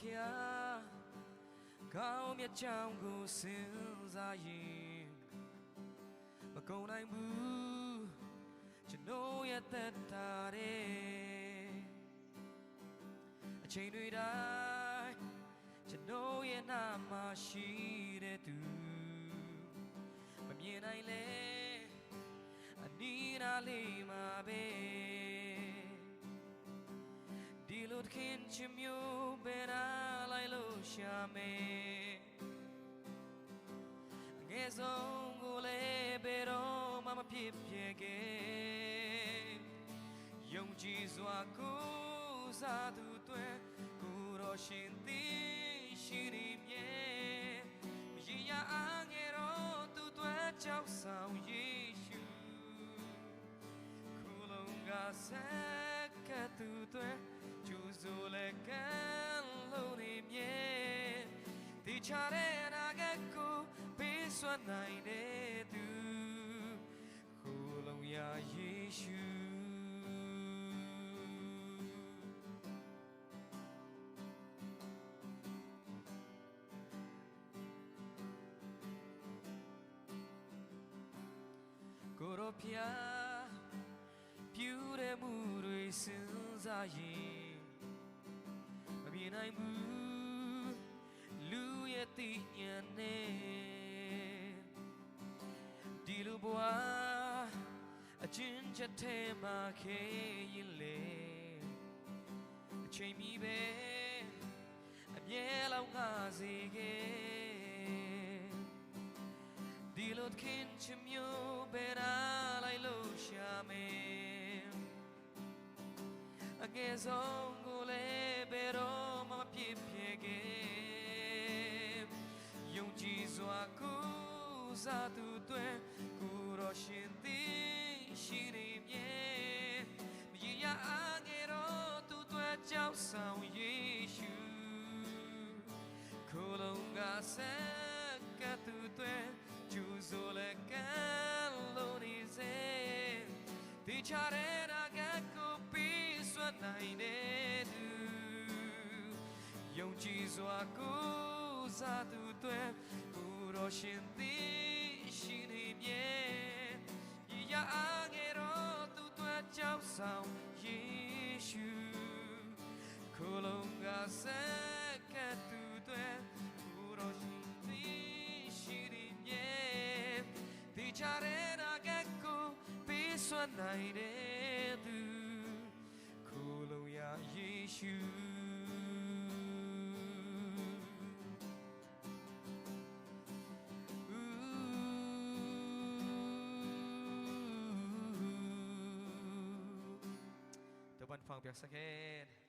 ဖျားကောင်းမြတ်ကြောင်ကိုစဉ်းစားရင်မကုန်နိုင်ဘူးကျွန်တော်ရဲ့သက်တာတဲ့အချိန်တွေတိုင်းကျွန်တော်ရဲ့နာမရှိတဲ့သူမမြင်နိုင်လဲအနီးနားလေးမှာပဲဒီလိုတခင်ချင်မျိုး ပဲနာလိုက်လို့ရှာမယ်အငယ်ဆုံးကိုလည်းဘယ်တော့မှမဖြစ်ဖြစ်ခဲ့ယုံကြည်စွာကိုစားသူတွေကိုတော်ရှင်သည်ရှိနေမြဲမရရအားငယ်တော့သူတွေကြောက်ဆောင်ယေရှုခုလုံးကဆက်ကသူတွေကျူဆိုလဲက ဒီချတဲ့နာကကိုပေးစွမ်းနိုင်တဲ့သူခုလုံးရယေရှုကိုရောဖျားပြူတဲ့မှုတွေစဉ်းစားရင်မမြင် ဝအချင်းချက်ထဲမှာခေရင်လေအချိန်မီပဲအမြဲလောင်ငါစေခဲ့ဒီလိုခင်ချင်မျိုးပဲနာလိုက်လို့ရှာမယ်အငယ်ဆုံးကိုလည်းဘယ်တော့မှမဖြစ်ဖြစ်ခဲ့ယုံကြည်စွာကို စားသူတွေကိုရောရှင်သည်ရှိနေမြဲမရရအငယ်တော့သူတွေကြောက်ဆောင်ယေရှုခုလုံးကဆက်ကတူတွေကျူဆိုလဲကန်လို့နေစေဒီချတဲ့နာကကိုပြီးစွမ်းနိုင်တဲ့သူယုံကြည်စွာကိုစားသူတွေကိုတော်ရှင်သည် လုံးကဆက်ကတူတွေကိုရောရှိသည်ရှိရမြဲဒီချရဲနာကကိုပေးစွမ်း